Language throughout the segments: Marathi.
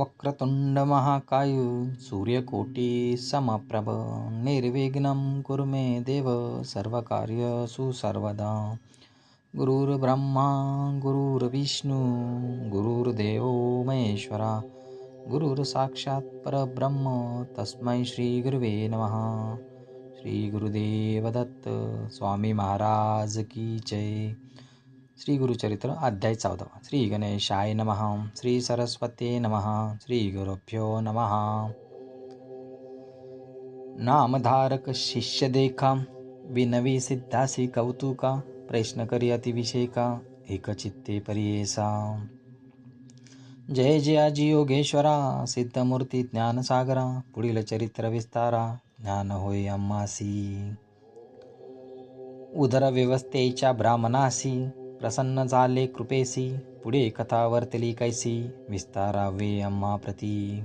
वक्रतुंड महाकाय सूर्यकोटी समप्रभ निर्विघ्नं कुरु मे देव सर्वकार्यसु सर्वदा गुरुर्ब्रह्मा गुरुर्विष्णू गुरुर्देवो महेश्वरा। गुरुर्साक्षात् परब्रह्म तस्मै श्रीगुरुवे नमः। श्री गुरुदेव दत्त स्वामी महाराज की जय श्री गुरुचरित्र अध्याय चौदावा श्री गणेशाय नमः। श्री सरस्वते नमः। श्री गुरुभ्यो नमः। नामधारक शिष्य देखा। विनवी सिद्धासी कौतुका। प्रश्न करी अतिविषेका एकचित्ते परियेसा। जय जयाजी योगेश्वरा। सिद्धमूर्ती ज्ञानसागरा। पुढील चरित्र विस्तारा। ज्ञान होय अम्मासी। उदर व्यवस्थेच्या ब्राह्मणासी। प्रसन्न झाले कृपेसी पुढे कथा वर्तली कैसी विस्तारावे अम्मा प्रती।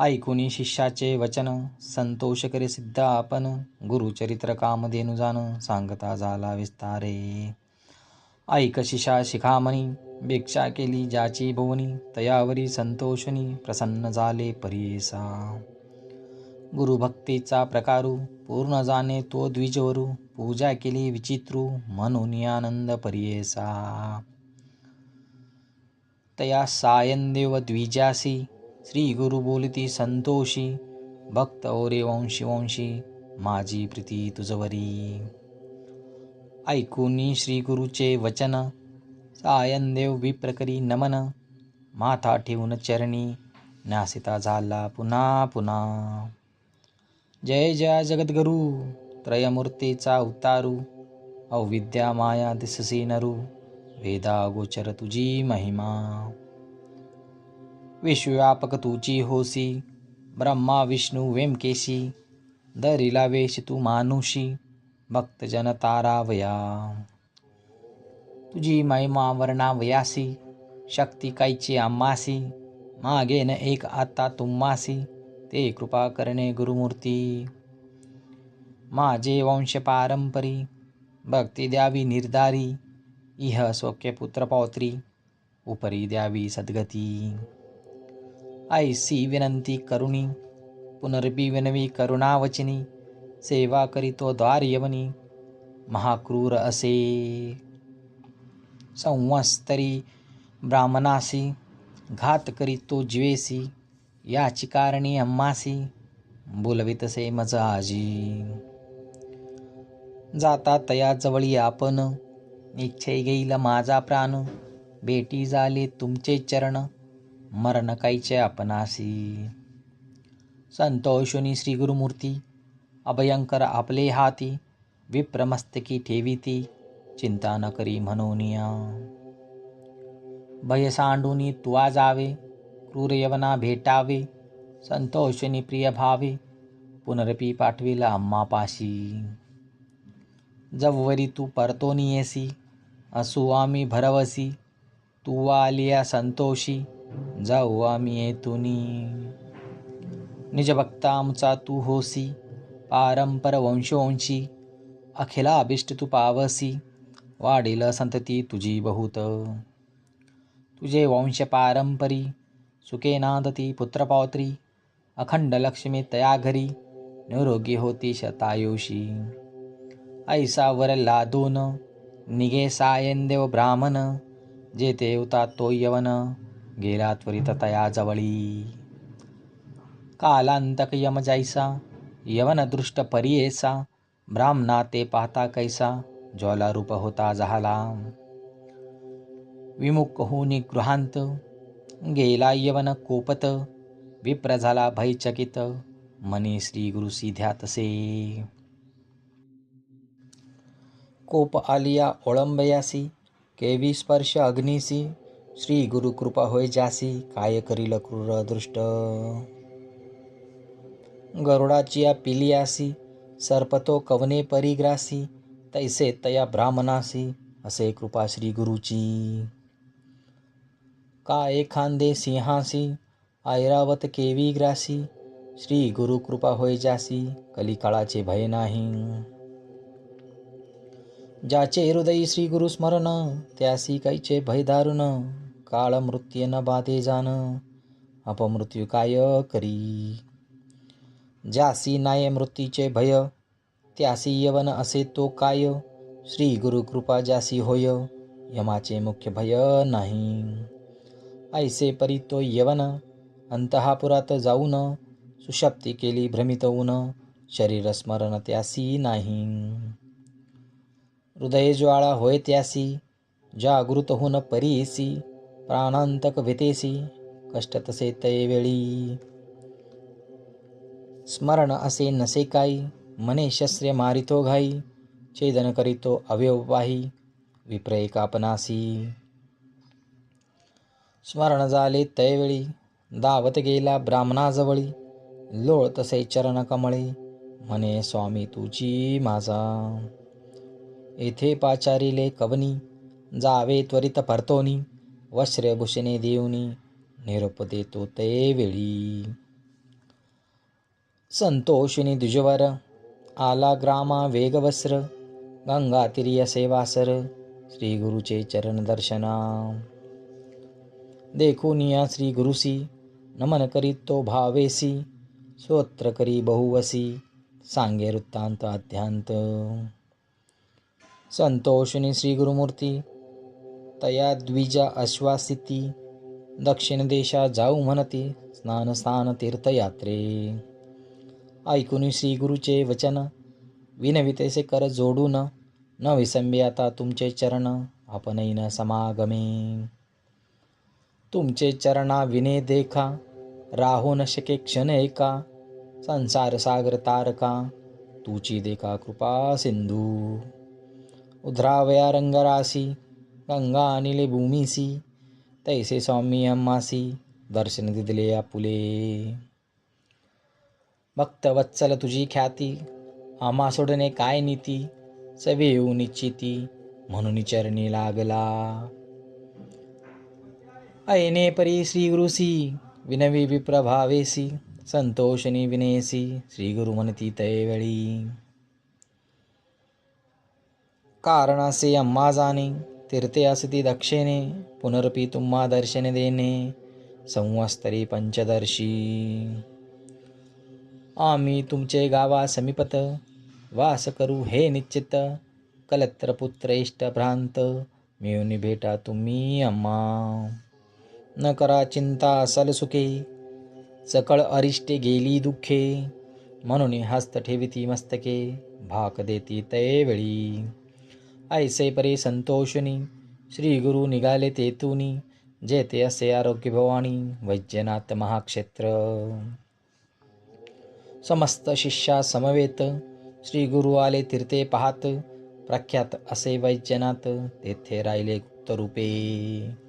ऐकुनी शिष्याचे वचन संतोष करे सिद्ध आपण गुरुचरित्र कामधेनुजान सांगता झाला विस्तारे। ऐक शिषा शिखामणी भिक्षा केली ज्याची भुवनी तयावरी संतोषनी प्रसन्न झाले परियेसा। गुरुभक्तीचा प्रकारू पूर्ण जाणे तो द्विजवरू पूजा केली विचित्रू म्हणून आनंद परियेसा तया सायनदेव द्विजासी श्री गुरु बोलती संतोषी भक्त ओरे वंशी वंशी माझी प्रीती तुझवरी। ऐकूनी श्री गुरुचे वचन सायनदेव विप्रकरी नमन माथा ठेवून चरणी नासिता झाला पुन्हा पुन्हा। जय जय जगद्गुरु त्रयमूर्तीचा अवतारू अविद्या माया दिससी नरू वेदा गोचर तुझी महिमा। विश्वव्यापक तुची होसी ब्रह्मा विष्णू वेमकेशी दरिला वेश तू मानुषी भक्तजन तारावया तुझी महिमा वर्णावयासी शक्ती कायची आम्मासी मागेन एक आता तुम्मासी ते कृपा करणे गुरुमूर्ती. माझे वंश पारंपरी भक्ती द्यावी निर्धारी इह स्वक्य पुत्रपौत्री उपरी द्यावी सद्गती. ऐसी विनंती करुणी पुनर्बी विनवी करुणावचिनी सेवा करीतो द्वार यवनी महाक्रूर असे. संवस्तरी ब्राह्मणासी घात करीतो जीवेसी याची कारणी अम्मासी. बोलवितसे मज आजी जाता तया जवळी आपण इच्छे घेईल माझा प्राण. बेटी झाले तुमचे चरण. मरण कायचे आपणासी. संतोषुनी श्री गुरुमूर्ती अभयंकर आपले हाती. विप्रमस्तकी ठेविती चिंता न करी म्हणूनिया भय सांडूनी तुवा जावे. क्रूर भेटावे संतोषनी प्रिय भावे पुनरपी पाठविला अम्मापाशी जववरी तू परतोनी येसी असू आम्ही भरवसी तू आलिया संतोषी जाऊ आम्ही येतुनी. निजभक्ता आमचा तू होसी पारंपर वंशवंशी अखिला अभिष्ट तू पावसी वाढील संतती तुझी बहुत. तुझे वंश पारंपरी सुखेनांदती पुत्रपौत्री अखंड लक्ष्मी तया घरी निरोगी होती शतायुषी। ऐसा वर लादून निघे सायनदेव ब्राह्मण जे देवता तो यवन गेला त्वरित तया जवळी। कालांतक यम जैसा यवन दृष्ट परियेसा ब्राह्मणा ते पाहता कैसा ज्वाला रूप होता झाला विमुख होनी गृहांत गेला यवन कोपत विप्र झाला भयचकित मनी श्री गुरु सिध्या तसे. कोप आलिया ओळंबयासी केवी स्पर्श अग्निसी श्री गुरु कृपा होय जासी काय करील क्रूर दृष्ट गरुडाची या पिलियासी सर्पतो कवने परिग्रासी तैसे तया ब्राह्मणासी असे कृपा श्री गुरुची. काय खांदे सिंहासी ऐरावत केवी ग्रासी? श्री गुरु कृपा होय जासी कलिकाळाचे भय नाही. ज्याचे हृदयी श्री गुरु स्मरण त्यासी कैचे भय दारुण काळ मृत्यू न बाधे जाण अपमृत्यू काय करी? ज्यासी नाय मृत्यूचे भय त्यासी यवन असे तो काय? श्री गुरु कृपा जासी होय यमाचे मुख्य भय नाही. ऐसे परी तो यवन अंतहापुरात जाऊन सुशक्ती केली भ्रमित ऊन शरीर स्मरण त्यासी नाही. हृदय ज्वाळा होय त्यासी जागृत होऊन परीसी प्राणांतक भीतेसी कष्ट तसे वेळी. स्मरण असे नसे काही मने शस्त्रे मारितो घाई छेदन करीतो अवयववाही विप्रय कापनासी. स्मरण झाले तैवेळी दावत गेला ब्राह्मणाजवळी. लोळ तसे चरण कमळी. म्हणे स्वामी तुझी माझा. येथे पाचारिले कवनी. जावे त्वरित परतोनी. वस्त्रभूषणे देऊनी. निरोप देतो ते वेळी संतोषिनी दुजवर आला ग्रामा वेगवस्त्र. गंगा तिर्य सेवासर. श्री गुरुचे चरण दर्शना. देखुनिया श्री गुरुसी नमन करीत तो भावेसी स्तोत्र करी बहुवसी सांगे वृत्तांत अध्यांत संतोषिनी श्री गुरुमूर्ती। तया द्विजा अश्वासिती। दक्षिण देशा जाऊ म्हणती। स्नान स्थान तीर्थयात्रे। ऐकून श्री गुरुचे वचन। विनवितेसे कर जोडून। न विसंबे आता तुमचे चरण। आपणैन समागमे। तुमचे चरणा विने देखा राहो न शके क्षण एका संसार सागर तारका तुची देखा कृपा सिंधू. उधरावया रंगरासी गंगा अनिले भूमीसी तैसे स्वामी अम्मासी दर्शन दिदले आपुले. भक्तवत्सल तुझी ख्याती आम्हा सोडणे काय नीती सवे येऊ निश्चिती म्हणून चरणी लागला. अयने परी श्री गुरुसी विनवी विप्रभावेसी संतोषणी विनेसी श्रीगुरु म्हणती तयवेळी कारण असे अम्मा जाणे तीर्थे असती दक्षिणे पुनरपी तुम्हा दर्शन देणे संवस्तरी पंचदर्शी। आम्ही तुमचे गावा समीपत वास करू हे निश्चित कलत्र पुत्र इष्ट भ्रांत मिळून भेटा तुम्ही अम्मा। न करा चिंता असल सुखे. सकळ अरिष्टे गेली दुःखे. म्हणून हस्त ठेविती मस्तके. भाक देती तैवेळी ऐसे परे संतोषनी श्री गुरु निघाले तेतुनी. जेते असे आरोग्य भवानी. वैद्यनाथ महाक्षेत्र. समस्त शिष्या समवेत. श्री गुरु आले तीर्थे पाहात. प्रख्यात असे वैद्यनाथ. तेथे राहिले गुप्तरूपे.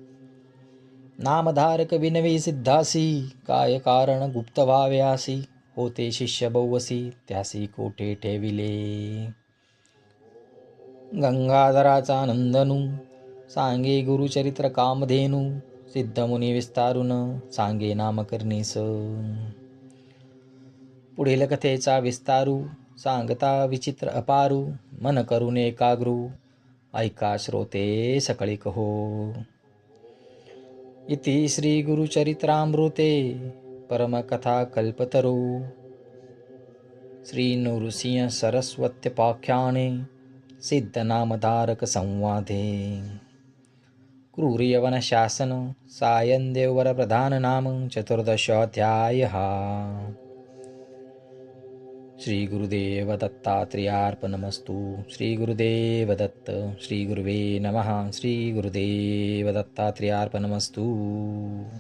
नामधारक विनवी सिद्धासी काय कारण गुप्त भाव्यासी होते शिष्य बहुवसी त्यासी कोठे ठेविले? गंगाधराचा नंदनू सांगे गुरुचरित्र कामधेनू सिद्धमुनी विस्तारून सांगे नामकर्णीस. पुढील कथेचा विस्तारू सांगता विचित्र अपारू मन करून एकाग्रू ऐका श्रोते सकळी कहो इति श्रीगुरुचरित्रामृते परमकथाकल्पतरु श्रीनृसिंहसरस्वत्यपाख्याने सिद्धनामधारकसंवादे क्रूर्यवनशासन सायन्देवरप्रधाननाम चतुर्दशोऽध्यायः श्री गुरुदेव दत्तात्रेयार्पणमस्तु श्री गुरुदेव दत्त श्री गुरुवे नमः। श्री गुरुदेव दत्तात्रेयार्पणमस्तु